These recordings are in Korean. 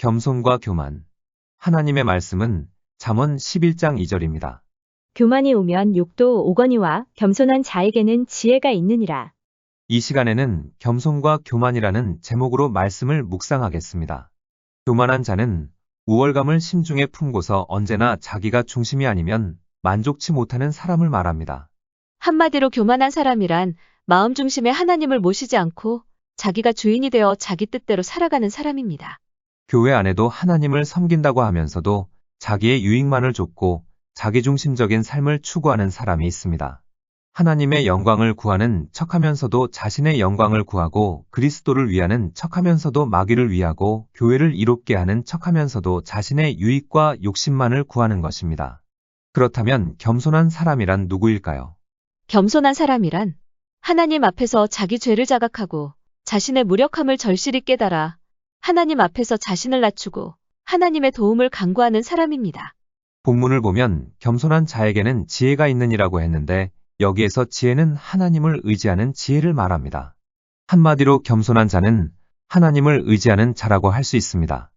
겸손과 교만. 하나님의 말씀은 잠언 11장 2절입니다. 교만이 오면 욕도 오거니와 겸손한 자에게는 지혜가 있느니라. 이 시간에는 겸손과 교만이라는 제목으로 말씀을 묵상하겠습니다. 교만한 자는 우월감을 심중에 품고서 언제나 자기가 중심이 아니면 만족치 못하는 사람을 말합니다. 한마디로 교만한 사람이란 마음 중심에 하나님을 모시지 않고 자기가 주인이 되어 자기 뜻대로 살아가는 사람입니다. 교회 안에도 하나님을 섬긴다고 하면서도 자기의 유익만을 쫓고 자기중심적인 삶을 추구하는 사람이 있습니다. 하나님의 영광을 구하는 척하면서도 자신의 영광을 구하고 그리스도를 위하는 척하면서도 마귀를 위하고 교회를 이롭게 하는 척하면서도 자신의 유익과 욕심만을 구하는 것입니다. 그렇다면 겸손한 사람이란 누구일까요? 겸손한 사람이란 하나님 앞에서 자기 죄를 자각하고 자신의 무력함을 절실히 깨달아 하나님 앞에서 자신을 낮추고 하나님의 도움을 간구하는 사람입니다. 본문을 보면 겸손한 자에게는 지혜가 있느니라고 했는데 여기에서 지혜는 하나님을 의지하는 지혜를 말합니다. 한마디로 겸손한 자는 하나님을 의지하는 자라고 할 수 있습니다.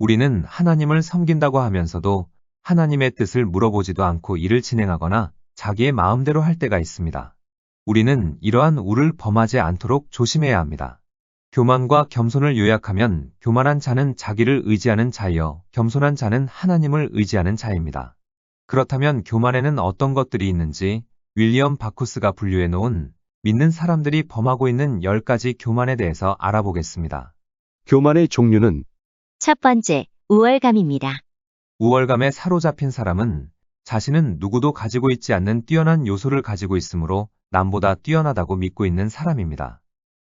우리는 하나님을 섬긴다고 하면서도 하나님의 뜻을 물어보지도 않고 일을 진행하거나 자기의 마음대로 할 때가 있습니다. 우리는 이러한 우를 범하지 않도록 조심해야 합니다. 교만과 겸손을 요약하면 교만한 자는 자기를 의지하는 자이요 겸손한 자는 하나님을 의지하는 자입니다. 그렇다면 교만에는 어떤 것들이 있는지 윌리엄 바쿠스가 분류해 놓은 믿는 사람들이 범하고 있는 10가지 교만에 대해서 알아보겠습니다. 교만의 종류는 첫 번째, 우월감입니다. 우월감에 사로잡힌 사람은 자신은 누구도 가지고 있지 않는 뛰어난 요소를 가지고 있으므로 남보다 뛰어나다고 믿고 있는 사람입니다.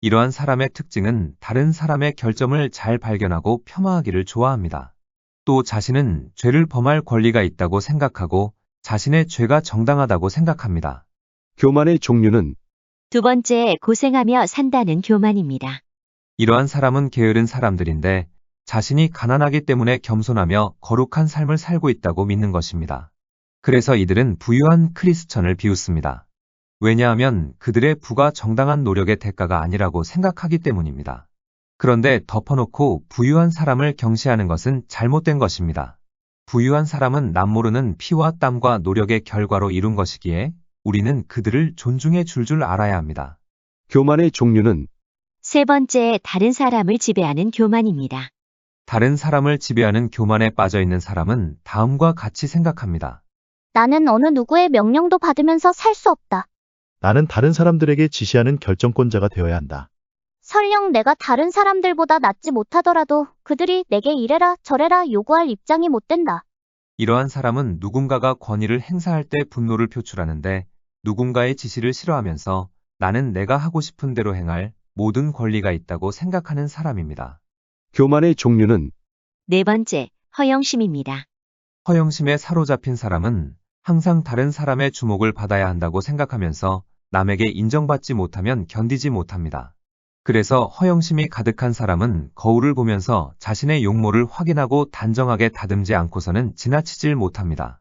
이러한 사람의 특징은 다른 사람의 결점을 잘 발견하고 폄하하기를 좋아합니다. 또 자신은 죄를 범할 권리가 있다고 생각하고 자신의 죄가 정당하다고 생각합니다. 교만의 종류는 두 번째, 고생하며 산다는 교만입니다. 이러한 사람은 게으른 사람들인데 자신이 가난하기 때문에 겸손하며 거룩한 삶을 살고 있다고 믿는 것입니다. 그래서 이들은 부유한 크리스천을 비웃습니다. 왜냐하면 그들의 부가 정당한 노력의 대가가 아니라고 생각하기 때문입니다. 그런데 덮어놓고 부유한 사람을 경시하는 것은 잘못된 것입니다. 부유한 사람은 남모르는 피와 땀과 노력의 결과로 이룬 것이기에 우리는 그들을 존중해 줄 줄 알아야 합니다. 교만의 종류는 세 번째, 다른 사람을 지배하는 교만입니다. 다른 사람을 지배하는 교만에 빠져 있는 사람은 다음과 같이 생각합니다. 나는 어느 누구의 명령도 받으면서 살 수 없다. 나는 다른 사람들에게 지시하는 결정권자가 되어야 한다. 설령 내가 다른 사람들보다 낫지 못하더라도 그들이 내게 이래라 저래라 요구할 입장이 못 된다. 이러한 사람은 누군가가 권위를 행사할 때 분노를 표출하는데 누군가의 지시를 싫어하면서 나는 내가 하고 싶은 대로 행할 모든 권리가 있다고 생각하는 사람입니다. 교만의 종류는 네 번째, 허영심입니다. 허영심에 사로잡힌 사람은 항상 다른 사람의 주목을 받아야 한다고 생각하면서 남에게 인정받지 못하면 견디지 못합니다. 그래서 허영심이 가득한 사람은 거울을 보면서 자신의 용모를 확인하고 단정하게 다듬지 않고서는 지나치질 못합니다.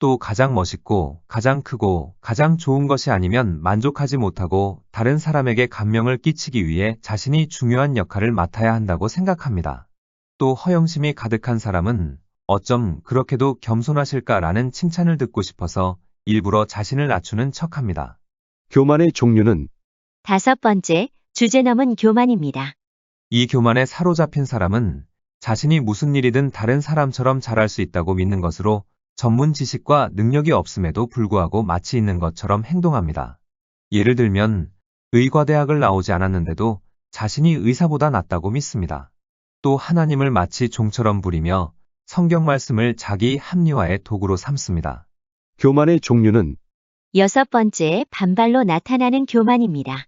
또 가장 멋있고 가장 크고 가장 좋은 것이 아니면 만족하지 못하고 다른 사람에게 감명을 끼치기 위해 자신이 중요한 역할을 맡아야 한다고 생각합니다. 또 허영심이 가득한 사람은 어쩜 그렇게도 겸손하실까라는 칭찬을 듣고 싶어서 일부러 자신을 낮추는 척합니다. 교만의 종류는 다섯 번째, 주제 넘은 교만입니다. 이 교만에 사로잡힌 사람은 자신이 무슨 일이든 다른 사람처럼 잘할 수 있다고 믿는 것으로 전문 지식과 능력이 없음에도 불구하고 마치 있는 것처럼 행동합니다. 예를 들면 의과대학을 나오지 않았는데도 자신이 의사보다 낫다고 믿습니다. 또 하나님을 마치 종처럼 부리며 성경 말씀을 자기 합리화의 도구로 삼습니다. 교만의 종류는 여섯 번째, 반발로 나타나는 교만입니다.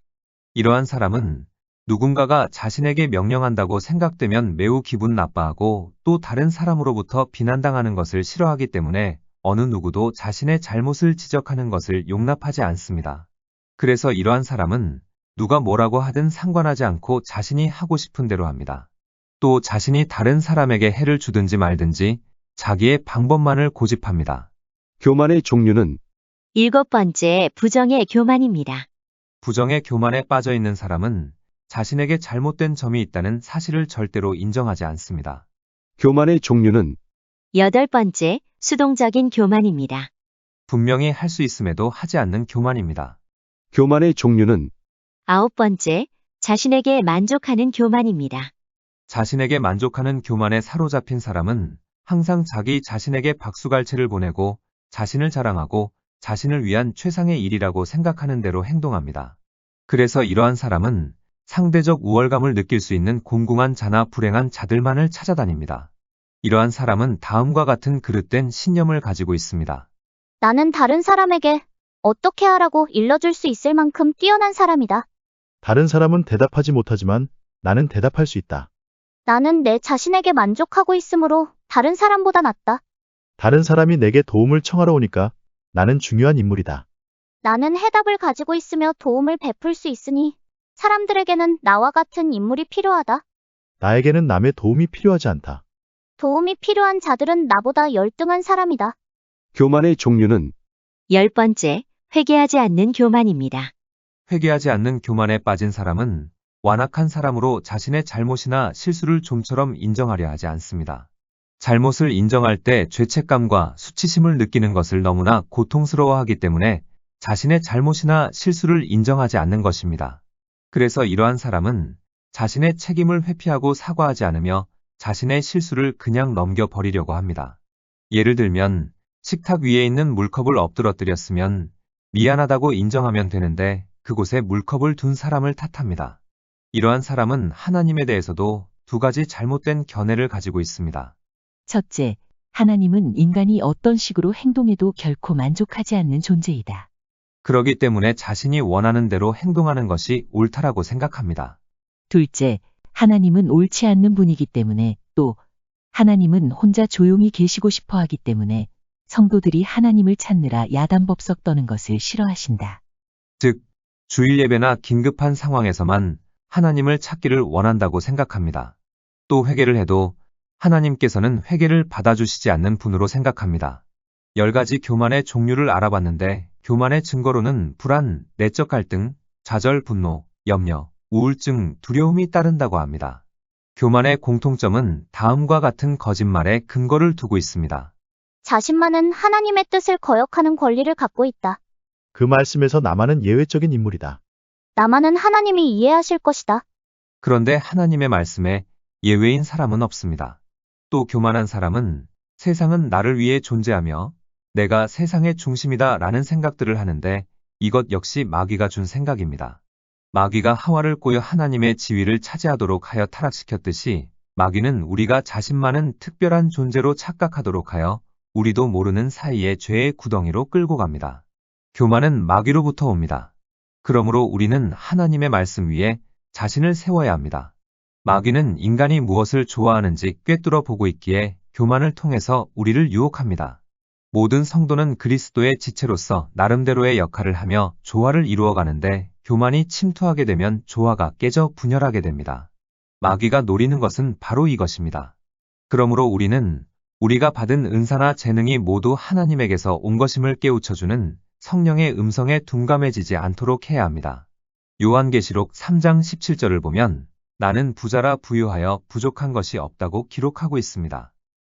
이러한 사람은 누군가가 자신에게 명령한다고 생각되면 매우 기분 나빠하고 또 다른 사람으로부터 비난당하는 것을 싫어하기 때문에 어느 누구도 자신의 잘못을 지적하는 것을 용납하지 않습니다. 그래서 이러한 사람은 누가 뭐라고 하든 상관하지 않고 자신이 하고 싶은 대로 합니다. 또 자신이 다른 사람에게 해를 주든지 말든지 자기의 방법만을 고집합니다. 교만의 종류는 일곱 번째, 부정의 교만입니다. 부정의 교만에 빠져 있는 사람은 자신에게 잘못된 점이 있다는 사실을 절대로 인정하지 않습니다. 교만의 종류는 여덟 번째, 수동적인 교만입니다. 분명히 할 수 있음에도 하지 않는 교만입니다. 교만의 종류는 아홉 번째, 자신에게 만족하는 교만입니다. 자신에게 만족하는 교만에 사로잡힌 사람은 항상 자기 자신에게 박수갈채를 보내고 자신을 자랑하고 자신을 위한 최상의 일이라고 생각하는 대로 행동합니다. 그래서 이러한 사람은 상대적 우월감을 느낄 수 있는 공공한 자나 불행한 자들만을 찾아다닙니다. 이러한 사람은 다음과 같은 그릇된 신념을 가지고 있습니다. 나는 다른 사람에게 어떻게 하라고 일러줄 수 있을 만큼 뛰어난 사람이다. 다른 사람은 대답하지 못하지만 나는 대답할 수 있다. 나는 내 자신에게 만족하고 있으므로 다른 사람보다 낫다. 다른 사람이 내게 도움을 청하러 오니까 나는 중요한 인물이다. 나는 해답을 가지고 있으며 도움을 베풀 수 있으니 사람들에게는 나와 같은 인물이 필요하다. 나에게는 남의 도움이 필요하지 않다. 도움이 필요한 자들은 나보다 열등한 사람이다. 교만의 종류는 열 번째, 회개하지 않는 교만입니다. 회개하지 않는 교만에 빠진 사람은 완악한 사람으로 자신의 잘못이나 실수를 좀처럼 인정하려 하지 않습니다. 잘못을 인정할 때 죄책감과 수치심을 느끼는 것을 너무나 고통스러워하기 때문에 자신의 잘못이나 실수를 인정하지 않는 것입니다. 그래서 이러한 사람은 자신의 책임을 회피하고 사과하지 않으며 자신의 실수를 그냥 넘겨버리려고 합니다. 예를 들면 식탁 위에 있는 물컵을 엎드러뜨렸으면 미안하다고 인정하면 되는데 그곳에 물컵을 둔 사람을 탓합니다. 이러한 사람은 하나님에 대해서도 두 가지 잘못된 견해를 가지고 있습니다. 첫째, 하나님은 인간이 어떤 식으로 행동해도 결코 만족하지 않는 존재이다. 그러기 때문에 자신이 원하는 대로 행동하는 것이 옳다라고 생각합니다. 둘째, 하나님은 옳지 않는 분이기 때문에 또 하나님은 혼자 조용히 계시고 싶어 하기 때문에 성도들이 하나님을 찾느라 야단법석 떠는 것을 싫어하신다. 즉, 주일 예배나 긴급한 상황에서만 하나님을 찾기를 원한다고 생각합니다. 또 회개를 해도 하나님께서는 회개를 받아주시지 않는 분으로 생각합니다. 열 가지 교만의 종류를 알아봤는데 교만의 증거로는 불안, 내적 갈등, 좌절, 분노, 염려, 우울증, 두려움이 따른다고 합니다. 교만의 공통점은 다음과 같은 거짓말에 근거를 두고 있습니다. 자신만은 하나님의 뜻을 거역하는 권리를 갖고 있다. 그 말씀에서 나만은 예외적인 인물이다. 나만은 하나님이 이해하실 것이다. 그런데 하나님의 말씀에 예외인 사람은 없습니다. 또 교만한 사람은 세상은 나를 위해 존재하며 내가 세상의 중심이다 라는 생각들을 하는데 이것 역시 마귀가 준 생각입니다. 마귀가 하와를 꼬여 하나님의 지위를 차지하도록 하여 타락시켰듯이 마귀는 우리가 자신만은 특별한 존재로 착각하도록 하여 우리도 모르는 사이에 죄의 구덩이로 끌고 갑니다. 교만은 마귀로부터 옵니다. 그러므로 우리는 하나님의 말씀 위에 자신을 세워야 합니다. 마귀는 인간이 무엇을 좋아하는지 꿰뚫어 보고 있기에 교만을 통해서 우리를 유혹합니다. 모든 성도는 그리스도의 지체로서 나름대로의 역할을 하며 조화를 이루어 가는데 교만이 침투하게 되면 조화가 깨져 분열하게 됩니다. 마귀가 노리는 것은 바로 이것입니다. 그러므로 우리는 우리가 받은 은사나 재능이 모두 하나님에게서 온 것임을 깨우쳐주는 성령의 음성에 둔감해지지 않도록 해야 합니다. 요한계시록 3장 17절을 보면 나는 부자라 부유하여 부족한 것이 없다고 기록하고 있습니다.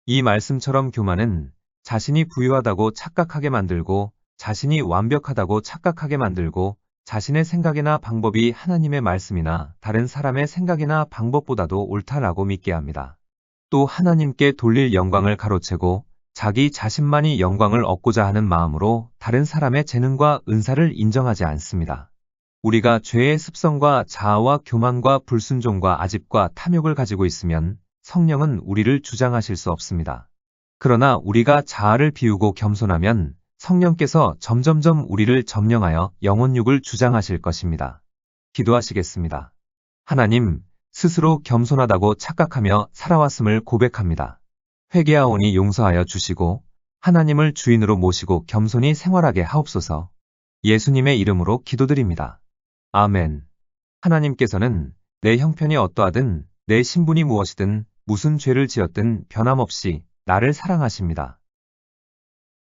이 말씀처럼 교만은 자신이 부유하다고 착각하게 만들고 자신이 완벽하다고 착각하게 만들고 자신의 생각이나 방법이 하나님의 말씀이나 다른 사람의 생각이나 방법보다도 옳다라고 믿게 합니다. 또 하나님께 돌릴 영광을 가로채고 자기 자신만이 영광을 얻고자 하는 마음으로 다른 사람의 재능과 은사를 인정하지 않습니다. 우리가 죄의 습성과 자아와 교만과 불순종과 아집과 탐욕을 가지고 있으면 성령은 우리를 주장하실 수 없습니다. 그러나 우리가 자아를 비우고 겸손하면 성령께서 점점점 우리를 점령하여 영혼육을 주장하실 것입니다. 기도하시겠습니다. 하나님, 스스로 겸손하다고 착각하며 살아왔음을 고백합니다. 회개하오니 용서하여 주시고 하나님을 주인으로 모시고 겸손히 생활하게 하옵소서. 예수님의 이름으로 기도드립니다. 아멘. 하나님께서는 내 형편이 어떠하든 내 신분이 무엇이든 무슨 죄를 지었든 변함없이 나를 사랑하십니다.